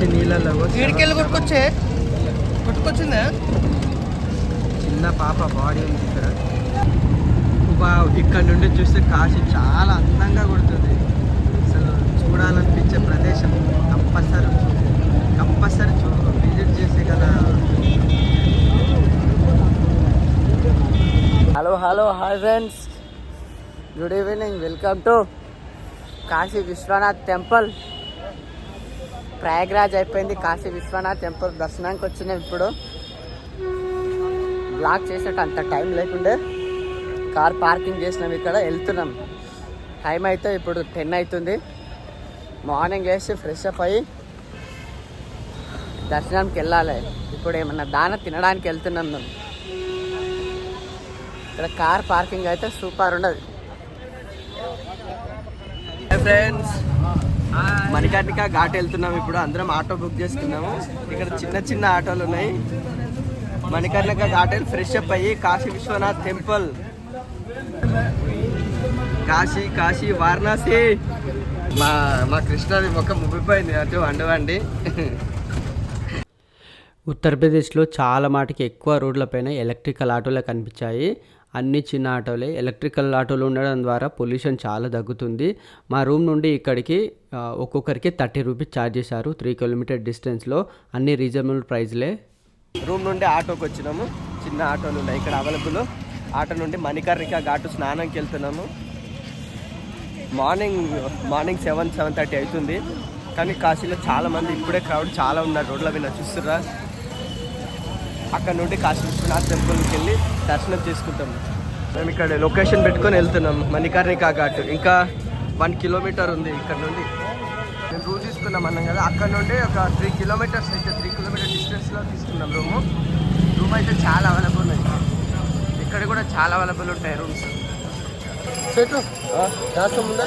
కాశీ నీళ్ళలో వీడికెళ్ళి కొట్టుకొచ్చే? కొట్టుకొచ్చిందా? చిన్న పాప బాడీ ఉంది ఇక్కడ. ఇక్కడ నుండి చూస్తే కాశీ చాలా అందంగా కొడుతుంది. అసలు చూడాలనిపించే ప్రదేశం కంపల్సరీ. కంపల్సరీ చూ విజిట్ చేసే కదా. Hello hello hi friends. Good evening welcome to Kashi Vishwanath temple. Prayagraj అయిపోయింది. కాశీ విశ్వనాథ్ టెంపుల్ దర్శనానికి వచ్చినాం ఇప్పుడు. బ్లాక్ చేసినట్టు అంత టైం లేకుండే. కార్ పార్కింగ్ చేసినాం ఇక్కడ. వెళ్తున్నాం. టైం అయితే ఇప్పుడు టెన్ అవుతుంది. మార్నింగ్ వేసి ఫ్రెష్ అప్ అయ్యి దర్శనానికి వెళ్ళాలి. ఇప్పుడు ఏమన్నా దాన తినడానికి వెళ్తున్నాం మేము. ఇక్కడ కార్ పార్కింగ్ అయితే సూపర్ ఉండదు. ఫ్రెండ్స్ మణికర్ణిక ఘాట్ వెళ్తున్నాం ఇప్పుడు అందరం ఆటో బుక్ చేసుకున్నాము. ఇక్కడ చిన్న చిన్న ఆటోలు ఉన్నాయి. మణికర్ణిక ఘాట్ వెళ్ళి ఫ్రెష్ అప్ అయ్యి కాశీ విశ్వనాథ్ టెంపుల్. కాశీ కాశీ వారణాసి. మా మా కృష్ణాది మొక్క ముబ్బిపోయింది అటు వండవండి ఉత్తరప్రదేశ్లో చాలా మాటికి ఎక్కువ రోడ్లపైన ఎలక్ట్రికల్ ఆటోలే కనిపించాయి. అన్ని చిన్న ఆటోలే. ఎలక్ట్రికల్ ఆటోలు ఉండడం ద్వారా పొల్యూషన్ చాలా తగ్గుతుంది. మా రూమ్ నుండి ఇక్కడికి ఒక్కొక్కరికి థర్టీ రూపీస్ ఛార్జ్ చేశారు. త్రీ కిలోమీటర్ డిస్టెన్స్లో అన్ని రీజనబుల్ ప్రైజ్లే రూమ్ నుండి ఆటోకి వచ్చినాము. చిన్న ఆటోలు ఉన్నాయి. ఇక్కడ అవైలబుల్. ఆటో నుండి మణికర్ణిక ఘాటు స్నానంకి వెళ్తున్నాము. Morning morning seven seven thirty అవుతుంది. కానీ కాశీలో చాలా మంది ఇప్పుడే క్రౌడ్ చాలా ఉన్నారు. రోడ్ల మీద చూస్తుర్రా. అక్కడ నుండి కాశీ విశ్వనాథ్ టెంపుల్కి వెళ్ళి దర్శనం చేసుకుంటాము. మేము ఇక్కడ లొకేషన్ పెట్టుకొని వెళ్తున్నాం మణికర్ణిక ఘాట్. ఇంకా వన్ కిలోమీటర్ ఉంది ఇక్కడ నుండి. మేము రూమ్ తీసుకున్నాం అన్నాం కదా అక్కడ నుండి ఒక త్రీ కిలోమీటర్స్ అయితే త్రీ కిలోమీటర్ డిస్టెన్స్లో తీసుకున్నాం రూము. రూమ్ అయితే చాలా అవైలబుల్ ఉన్నాయి. ఇక్కడ కూడా చాలా అవైలబుల్ ఉంటాయి రూమ్స్. చెట్టు ఉందా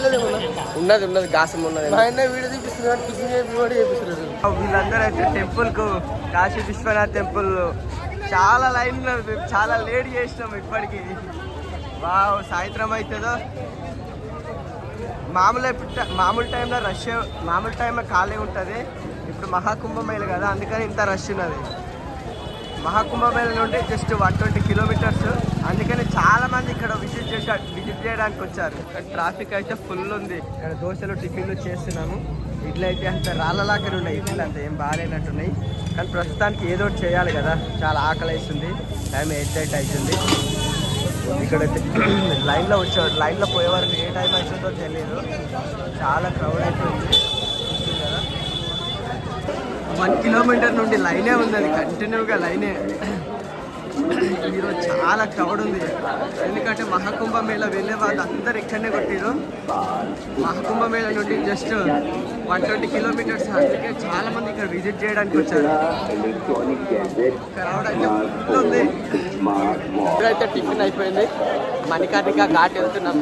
ఉన్నది ఉన్నది గాసం ఉన్నది. ఆయన వీడియో చూపిస్తున్నాడు టిఫిన్ చేపి వాడు చేపిస్తున్నాడు వీళ్ళందరూ అయితే టెంపుల్కు కాశీ విశ్వనాథ్ టెంపుల్ చాలా లైన్ చాలా లేట్ చేసినాం ఇప్పటికి. వావ్ సాయంత్రం అవుతుందో మామూలు మామూలు టైంలో రష్ మామూలు టైంలో ఖాళీ ఉంటుంది. ఇప్పుడు మహాకుంభమేళ కదా అందుకని ఇంత రష్ ఉన్నది. మహాకుంభమేళ నుండి జస్ట్ వన్ ట్వంటీ కిలోమీటర్స్ అందుకని చాలా మంది ఇక్కడ విజిట్ చేసా విజిట్ చేయడానికి వచ్చారు. ట్రాఫిక్ అయితే ఫుల్ ఉంది. ఇక్కడ దోశలు టిఫిన్లు చేస్తున్నాము. ఇడ్లు అయితే అంత రాళ్ళలాగా ఉన్నాయి. ఇడ్లు అంత ఏం బాగాలేనట్టున్నాయి కానీ ప్రస్తుతానికి ఏదో ఒకటి చేయాలి కదా. చాలా ఆకలి వేస్తుంది టైం ఎయిట్ ఎయిట్ అవుతుంది ఇక్కడైతే లైన్లో వచ్చే లైన్లో పోయేవారికి ఏ టైం అవుతుందో తెలియదు చాలా క్రౌడ్ అయితే ఉంది. కదా. వన్ కిలోమీటర్ నుండి లైనే ఉంది. అది కంటిన్యూగా లైనే ఈరోజు చాలా క్రౌడ్ ఉంది. ఎందుకంటే మహాకుంభ మేళ వెళ్ళే వాళ్ళు అందరు ఇక్కడనే కొట్టిరు మహాకుంభ మేళ నుండి జస్ట్ వన్ ట్వంటీ కిలోమీటర్స్ అందుకే చాలా మంది ఇక్కడ విజిట్ చేయడానికి వచ్చారు. క్రౌడ్ అయితే full ఉంది. ఇప్పుడైతే టిఫిన్ అయిపోయింది. మణికర్ణిక ఘాట్ వెళ్తున్నాం.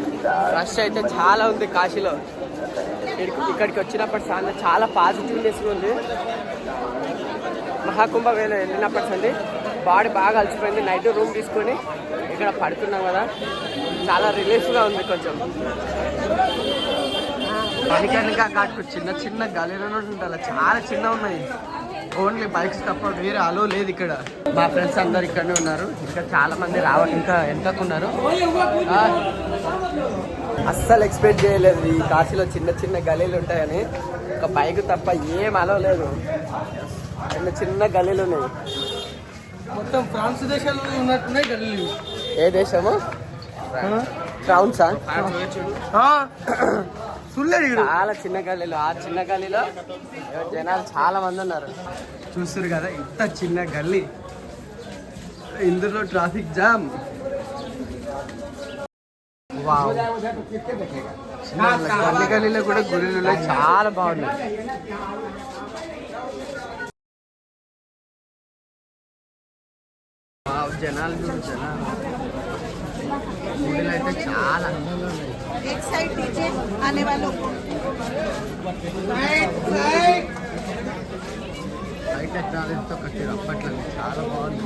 రష్ అయితే చాలా ఉంది కాశీలో. ఇక్కడికి ఇక్కడికి వచ్చినప్పటి చాలా చాలా పాజిటివ్నెస్ ఉంది. మహాకుంభ వేళ వెళ్ళినప్పటి సంది బాడీ బాగా అలసిపోయింది. నైట్ రూమ్ తీసుకొని ఇక్కడ పడుతున్నాం కదా. చాలా రిలీఫ్గా ఉంది కొంచెం. మణికర్ణిక ఘాట్కు చిన్న చిన్న గలీలో ఉండాలి. చాలా చిన్న ఉన్నాయి. ఓన్లీ బైక్స్ తప్ప వేరే అలో లేదు ఇక్కడ. మా ఫ్రెండ్స్ అందరు ఇక్కడనే ఉన్నారు. ఇంకా చాలా మంది రావాలి ఇంకా ఎంతకున్నారు అస్సలు ఎక్స్పెక్ట్ చేయలేదు. ఈ కాశీలో చిన్న చిన్న గలీలు ఉంటాయని. ఒక బైక్ తప్ప ఏం అలో లేదు. చిన్న చిన్న గలీలు ఉన్నాయి. మొత్తం ఫ్రాన్స్ దేశాల్లో ఉన్నట్టున్నాయి గల్లీలు ఏ దేశము? చూడలేదు ఇక్కడ చాలా చిన్న గల్లీలో ఆ చిన్న గల్లీలో జనాలు చాలా మంది ఉన్నారు. చూస్తారు కదా ఇంత చిన్న గల్లీ. ఇందులో ట్రాఫిక్ జామ్. చిన్న గల్లీ గల్లీలో కూడా గుడిలు చాలా బాగున్నాయి. జనాలు చూడు జనాలు. గుడిలో అయితే చాలా అందంగా ఉన్నాయి. ఎక్ సైడ్ డీజే హై టెక్నాలజీతో కట్టారు అప్పట్లో చాలా బాగుంది.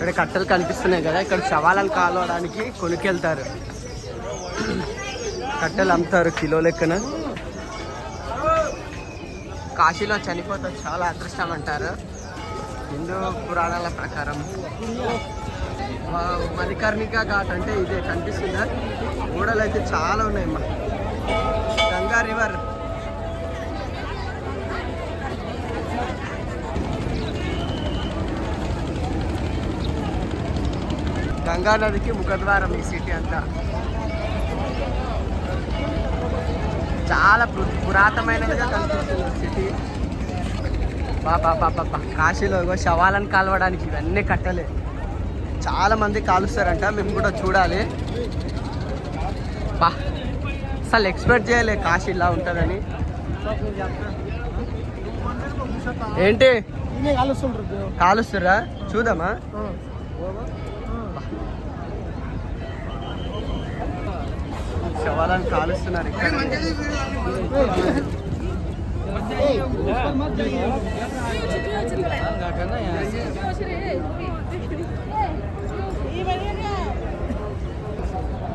ఇక్కడ కట్టెలు కనిపిస్తున్నాయి కదా ఇక్కడ శవాలను కాలవడానికి కొనుకెళ్తారు కట్టెలు అమ్ముతారు కిలో లెక్కన. కాశీలో చనిపోతే చాలా అదృష్టం అంటారు. హిందూ పురాణాల ప్రకారం. మణికర్ణిక ఘాట్ అంటే ఇదే కనిపిస్తుందా? గోడలు అయితే చాలా ఉన్నాయి మా గంగా రివర్. గంగా నదికి ముఖద్వారం ఈ సిటీ అంతా. చాలా పురాతనమైనదిగా కనిపిస్తుంది సిటీ బాబా బాబా కాశీలో శవాలను కాలవడానికి ఇవన్నీ కట్టలే. చాలా మంది కాలుస్తారంట మేము కూడా చూడాలి. బా అసలు ఎక్స్పెక్ట్ చేయలే కాశీ ఇలా ఉంటుందని. ఏంటి? కాలుస్తురా? చూద్దామా? శవాలను కాలుస్తున్నారు ఇక్కడ.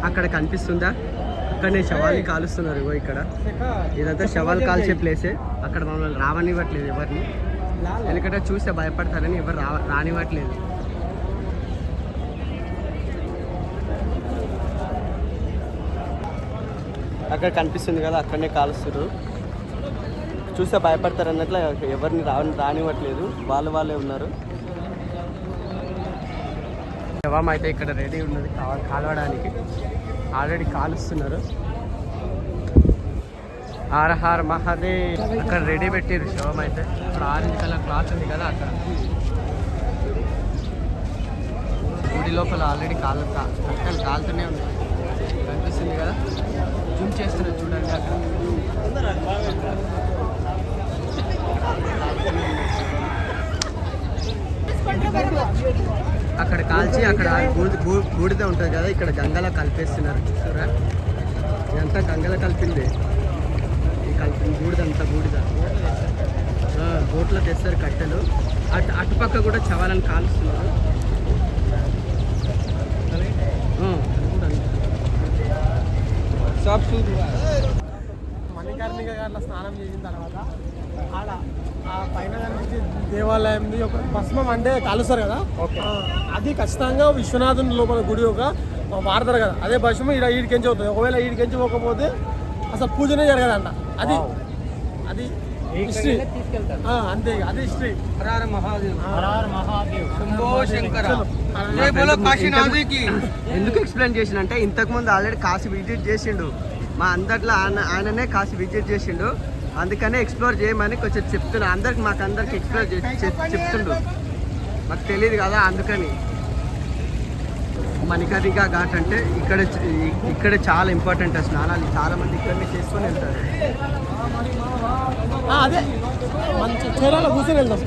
అక్కడ కనిపిస్తుందా? అక్కడనే శవాల్ని కాలుస్తున్నారు ఇగో ఇక్కడ. ఇదంతా శవాలు కాల్చే ప్లేసే. అక్కడ మమ్మల్ని రావనివ్వట్లేదు ఎవరిని. ఎందుకంటే చూస్తే భయపడతారని ఎవరు రా రానివ్వట్లేదు. అక్కడ కనిపిస్తుంది కదా అక్కడనే కాలుస్తారు చూస్తే భయపడతారు అన్నట్లు ఎవరిని రాని రానివ్వట్లేదు. వాళ్ళు వాళ్ళే ఉన్నారు. శవం అయితే ఇక్కడ రెడీ ఉన్నది కాలవడానికి. ఆల్రెడీ కాలుస్తున్నారు. హార హార్ మహాదేవ్. అక్కడ రెడీ పెట్టారు శవం అయితే. ఇప్పుడు ఆరెంజ్ కలర్ క్లాత్ ఉంది కదా అక్కడ. గుడి లోపల ఆల్రెడీ కాలు కాలుతూనే ఉంది. కనిపిస్తుంది కదా. జూమ్ చేస్తున్నారు చూడండి అక్కడ. అక్కడ కాల్చి అక్కడ బూడిద బూడిద ఉంటుంది కదా ఇక్కడ గంగలా కలిపేస్తున్నారు చూసారా? ఇదంతా గంగలా కలిపింది. ఈ కలిపి బూడిద అంతా బూడిద. బోట్లో తెస్తారు కట్టెలు. అటు అటుపక్క కూడా చవాలని కాలుస్తున్నారు ఆ, అది కూడా అంతే. మణికర్ణిక గారిలో స్నానం చేసిన తర్వాత ఆడ ఆ పైన కనిపించే దేవాలయంది ఒక భస్మం అంటే కాలుస్తారు కదా? అది ఖచ్చితంగా విశ్వనాథుని లోపల గుడి ఒక వాడతారు కదా. అదే భస్మం ఈడ ఈడికెంచి అవుతుంది. ఒకవేళ ఈడికెంచి పోకపోతే అసలు పూజనే జరగదంట. అది అది హిస్టరీ. అంతే అది హిస్టరీ. ఎందుకు ఎక్స్ప్లెయిన్ చేసిన అంటే ఇంతకు ముందు ఆల్రెడీ కాశీ విజిట్ చేసిండు. మా అందట్లో ఆయన ఆయననే కాశీ విజిట్ చేసిండు. అందుకనే ఎక్స్ప్లోర్ చేయమని కొంచెం చెప్తున్నా. అందరికి మాకు అందరికి ఎక్స్ప్లోర్ చెప్తుండు. మాకు తెలియదు కదా అందుకని. మణికర్ణిక ఘాట్ అంటే ఇక్కడ ఇక్కడ చాలా ఇంపార్టెంట్ ఆ స్నానాలు చాలా మంది ఇక్కడనే చేసుకొని వెళ్తారు. ఆ, అదే. మంచి చీరాలో కూర్చొని వెళ్దాం.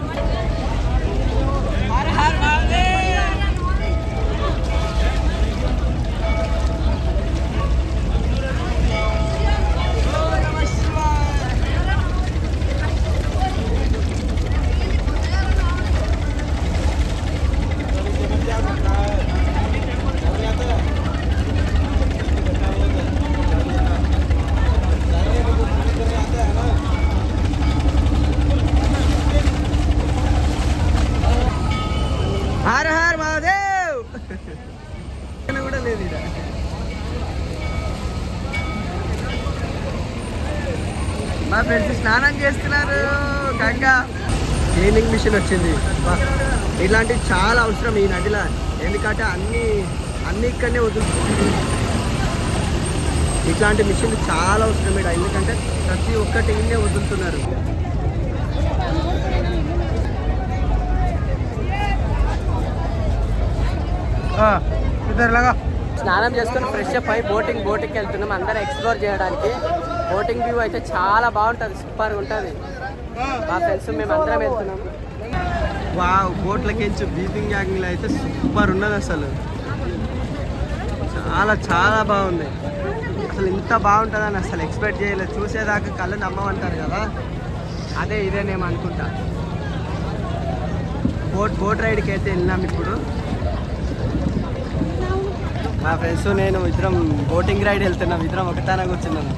మిషన్ వచ్చింది. ఇలాంటివి చాలా అవసరం ఈ నదిలో. ఎందుకంటే అన్ని అన్ని ఇక్కడనే వదులుతుంది ఇట్లాంటి మిషన్లు చాలా అవసరం ఇక్కడ ఎందుకంటే ప్రతి ఒక్కటి ఇన్నే వదులుతున్నారు. స్నానం చేసుకుని ఫ్రెష్ అప్ అయి బోటింగ్ బోటింగ్కి వెళ్తున్నాం. అందరం ఎక్స్ప్లోర్ చేయడానికి. బోటింగ్ వ్యూ అయితే చాలా బాగుంటుంది. సూపర్ ఉంటుంది. మా ఫ్రెండ్స్ మేము అందరం వెళ్తున్నాం. వా బోట్లకించి బీపింగ్ యాగింగ్లో అయితే సూపర్ ఉన్నది అసలు. చాలా చాలా బాగుంది. అసలు ఇంత బాగుంటుందని అసలు ఎక్స్పెక్ట్ చేయలేదు. చూసేదాకా కళ్ళు నమ్మమంటారు కదా? అదే ఇదేనేమో అనుకుంటా. బోట్ బోట్ రైడ్కి అయితే వెళ్ళినాం ఇప్పుడు. మా ఫ్రెండ్స్ నేను ఇద్దరం బోటింగ్ రైడ్ వెళ్తున్నాం. ఇద్దరం ఒకటానే కూర్చున్నాను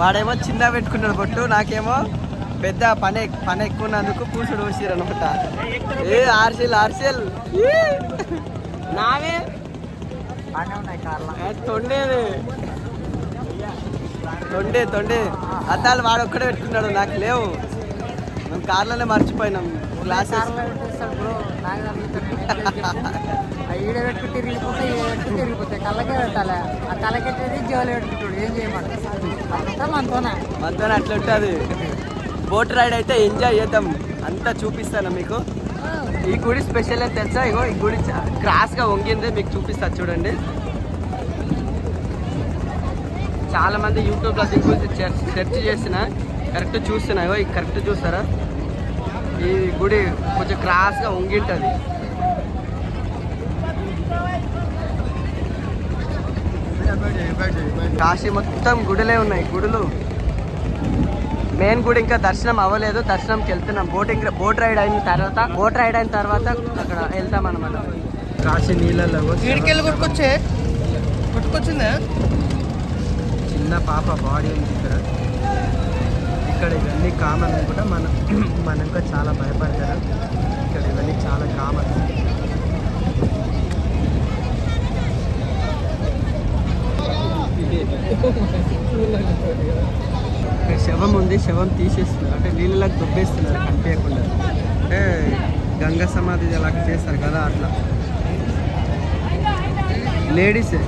వాడేమో చిన్న పెట్టుకున్నాడు బొట్టు నాకేమో పెద్ద పని పని ఎక్కువ ఉన్నందుకు పూసుడు పూసిరు అనమాట ఏ ఆర్సిల్ ఆర్సిల్! నావే. తొండేది. తొండే తొండే. అద్దాలు వాడు ఒక్కడే పెట్టుకున్నాడు నాకు లేవు. మేము కార్లోనే మర్చిపోయినాం. గ్లాసెస్ ఈడ తిరిగిపోతాయి కళ్ళకే పెట్టాలి. ఆ కళ్ళకెట్టేది జోలు పెట్టుకుంటాడు ఏం చేయమంటారు అంతా మనతోనే అట్లా ఉంటుంది. బోట్ రైడ్ అయితే ఎంజాయ్ చేద్దాం. అంతా చూపిస్తాను మీకు. ఈ గుడి స్పెషల్ అని తెలుసా? ఇగో ఈ గుడి క్రాస్గా వంగింది మీకు చూపిస్తా చూడండి. చాలామంది యూట్యూబ్లో దీని గురించి సెర్చ్ చేసిన కరెక్ట్ చూస్తున్నా. ఇగో ఇది కరెక్ట్ చూస్తారా? ఈ గుడి కొంచెం క్రాస్గా వంగింటుంది. కాశీ మొత్తం గుడిలే ఉన్నాయి గుడులు. మెయిన్ గుడి ఇంకా దర్శనం అవ్వలేదు. దర్శనంకి వెళ్తున్నాం బోటింగ్ బోట్ రైడ్ అయిన తర్వాత బోట్ రైడ్ అయిన తర్వాత అక్కడ వెళ్తాం అనమాట కాశీ నీళ్ళలో వీడికెళ్ళి కొట్టుకొచ్చే. కొట్టుకొచ్చిందే? చిన్న పాప బాడీ ఉంది ఇక్కడ. ఇక్కడ ఇవన్నీ కామన్ కూడా మనం మనం ఇంకా చాలా భయపడతారు. ఇక్కడ ఇవన్నీ చాలా కామన్. ఇక్కడ శవం ఉంది శవం తీసేస్తున్నారు. అంటే నీళ్ళలోకి దుబ్బేస్తున్నారు కనిపించకుండా. అంటే గంగా సమాధి అలా చేస్తారు కదా అట్లా. లేడీసే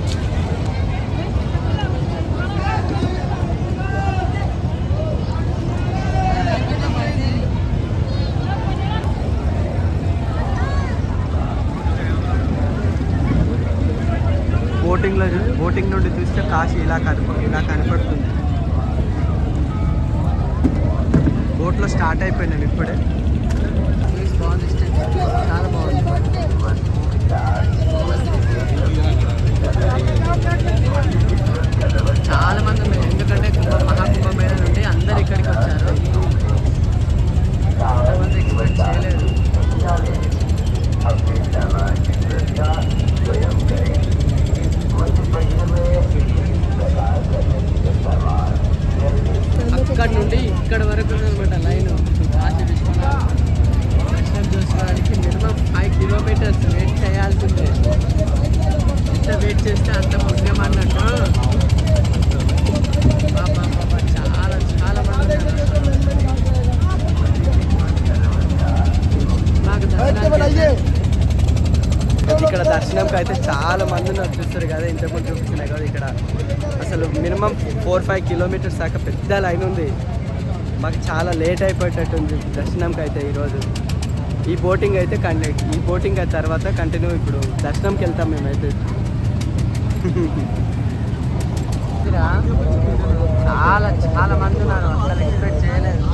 బోటింగ్లో బోటింగ్ నుండి చూస్తే కాశీ ఇలా కనప ఇలా కనపడుతుంది. స్టార్ట్ అయిపోయినాం ఇప్పుడే బాగుంది చాలా బాగుంది చాలా మంది ఉన్నారు ఎందుకంటే కుంభ మహాకుంభమేళ నుండి అందరు ఇక్కడికి వచ్చారు చాలా మంది ఎక్స్పెక్ట్ చేయలేదు అక్కడ నుండి ఇక్కడ వరకు అనమాట లైన్ కాశీ విశ్వనాథ్ దర్శనం చేసుకోవడానికి మినిమం ఫైవ్ కిలోమీటర్స్ వెయిట్ చేయాల్సిందే ఎంత వెయిట్ చేస్తే అంత పుణ్యం అన్నట్టు బాబా బాబా చాలా చాలా మంది ఉన్నారు. నాకు దర్శనానికి అయితే- ఇక్కడ అయితే చాలా మందిని వచ్చేస్తారు చూస్తారు కదా ఇంతకుముందు చూపిస్తున్నాయి కదా ఇక్కడ. అసలు మినిమం ఫోర్ ఫైవ్ కిలోమీటర్స్ దాకా పెద్ద లైన్ ఉంది. మాకు చాలా లేట్ అయిపోయేటట్టుంది దర్శనంకి అయితే ఈరోజు. ఈ బోటింగ్ అయితే కండి ఈ బోటింగ్ అయిన తర్వాత కంటిన్యూ ఇప్పుడు దర్శనంకి వెళ్తాం మేమైతే. చాలా చాలా మంది ఉన్నారు. అసలు ఎక్స్పెక్ట్ చేయలేదు.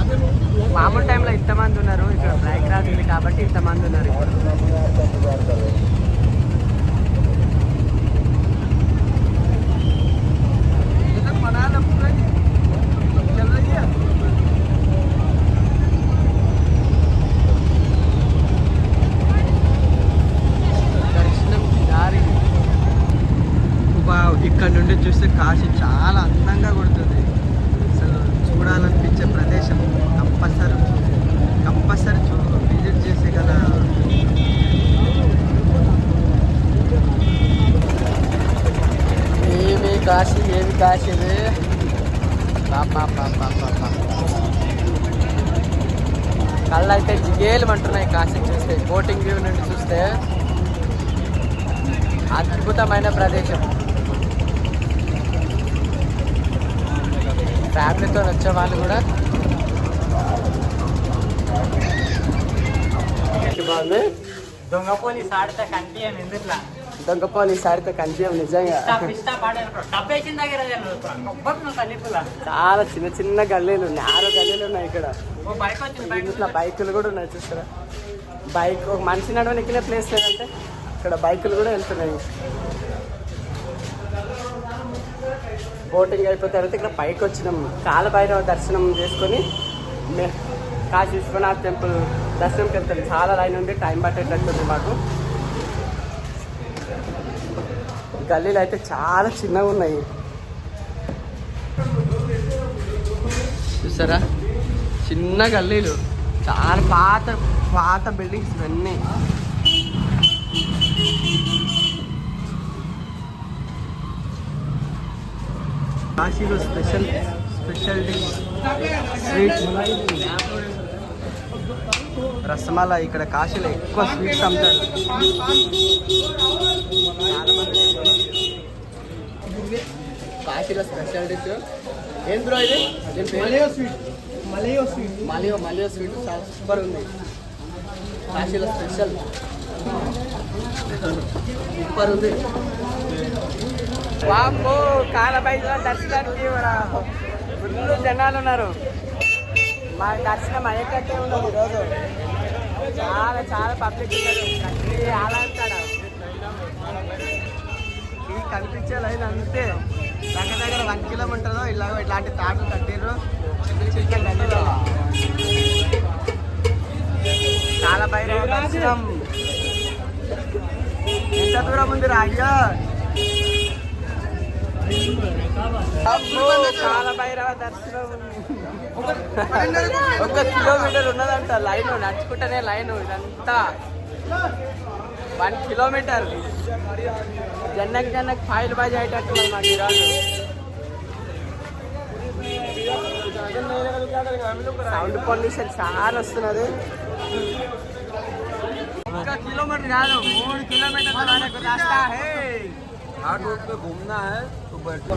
మామూలు టైంలో ఇంతమంది ఉన్నారు. ఇక్కడ బ్లాక్ రాజ్ ఉంది కాబట్టి ఇంతమంది ఉన్నారు ఇప్పుడు దర్శనంకి దారి వావ్ ఇక్కడ నుండి చూస్తే కాశీ చాలా అందంగా కొడుతుంది అసలు చూడాలనిపించే ప్రదేశం కంపల్సరీ కంపల్సరీ చూ విజిట్ చేసే కదా ఏమి కాశీ ఏమి కాశీ ఇది? పాపా పాపా పాపా కళ్ళు అయితే జిగేలు అంటున్నాయి కాశీ చూస్తే బోటింగ్ వ్యూ నుండి చూస్తే. అద్భుతమైన ప్రదేశం. ఫ్యామిలీతో వచ్చే వాళ్ళు కూడా. బాగుంది. దొంగ పోలీస్ ఆడితే కనిపించాను ఎందుకులా దొంగపోలు ఈ సారితో కనిపించం నిజంగా చాలా చిన్న చిన్న గల్లీలు నారో గల్లీలు ఉన్నాయి ఇక్కడ ఇట్లా బైకులు కూడా ఉన్నాయి చూస్తారా బైక్ ఒక మనిషి నడవనికినే ప్లేస్ లేదంటే ఇక్కడ బైకులు కూడా వెళ్తున్నాయి బోటింగ్ అయిపోయిన తర్వాత ఇక్కడ పైకి వచ్చినాం కాలభైరవ దర్శనం చేసుకొని కాశీ విశ్వనాథ్ టెంపుల్ దర్శనంకి వెళ్తాం చాలా లైన్ ఉంది టైం పట్టేటట్టుంది మాకు గల్లీలు అయితే చాలా చిన్నగా ఉన్నాయి. చూసారా? చిన్న గల్లీలు. చాలా పాత పాత బిల్డింగ్స్ ఇవన్నీ. కాశీలో special special dish sweet. Rasmalai ఇక్కడ కాశీలో ఎక్కువ స్వీట్స్ అమ్ముతారు. కాశీలో స్పెషల్ డిష్ ఏం బ్రో ఇది? Malaiyo sweet malaiyo sweet malaiyo malaiyo sweet చాలా సూపర్ ఉంది. కాశీలో స్పెషల్ సూపర్ ఉంది. వామ్మో కాలబైజ దర్శనానికి మన ఫుల్ జనాలు ఉన్నారు మా దర్శనం అయ్యేటట్టే ఉన్నది ఈరోజు. చాలా చాలా పబ్లిక్ ఆలంటాడు ఈ కనిపించే లైన్ అంతే. దగ్గర దగ్గర వన్ కిలోమీటర్ ఇలా ఇట్లాంటి తాటలు కట్టిర్రు. చాలా భైరవ దర్శనం. ఎంత దూరం ఉంది రాజ్యా అబ్బో, కాల భైరవ దర్శనం ఒక కిలోమీటర్ ఉన్నదంట లైన్ నడుచుకుంటేనే లైన్ ఇదంతా వన్ కిలోమీటర్ జన్నకి జన్నకి ఫైల్ బాజీ అయ్యేటట్టు మాకు ఈరోజు సౌండ్ పొల్యూషన్ చాలా వస్తున్నది ఒక కిలోమీటర్ కాదు మూడు కిలోమీటర్ల వరకు రాస్తా హే घाट रोड पे घूमना है तो बैठो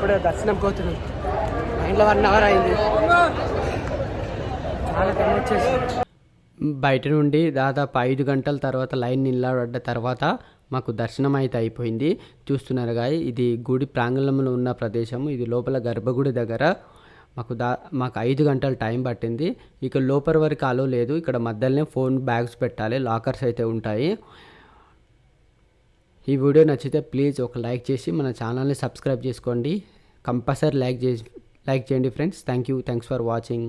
ఇప్పుడు దర్శనం పోతున్నాం. లైన్లో వన్ అవర్ అయింది. చాలా టైం వచ్చేసి బయట నుండి దాదాపు ఐదు గంటల తర్వాత లైన్ నిలబడ్డ తర్వాత మాకు దర్శనం అయితే అయిపోయింది. చూస్తున్నారు గాయ ఇది గుడి ప్రాంగణంలో ఉన్న ప్రదేశం ఇది లోపల గర్భగుడి దగ్గర. మాకు దా మాకు ఐదు గంటల టైం పట్టింది. ఇక లోపల వరకు అలో లేదు. ఇక్కడ మధ్యలోనే ఫోన్ బ్యాగ్స్ పెట్టాలి. లాకర్స్ అయితే ఉంటాయి. ఈ వీడియో నచ్చితే ప్లీజ్ ఒక లైక్ చేసి మన ఛానల్ని సబ్స్క్రైబ్ చేసుకోండి. కంపల్సరీ లైక్ చేసి లైక్ చేయండి friends. Thank you thanks for watching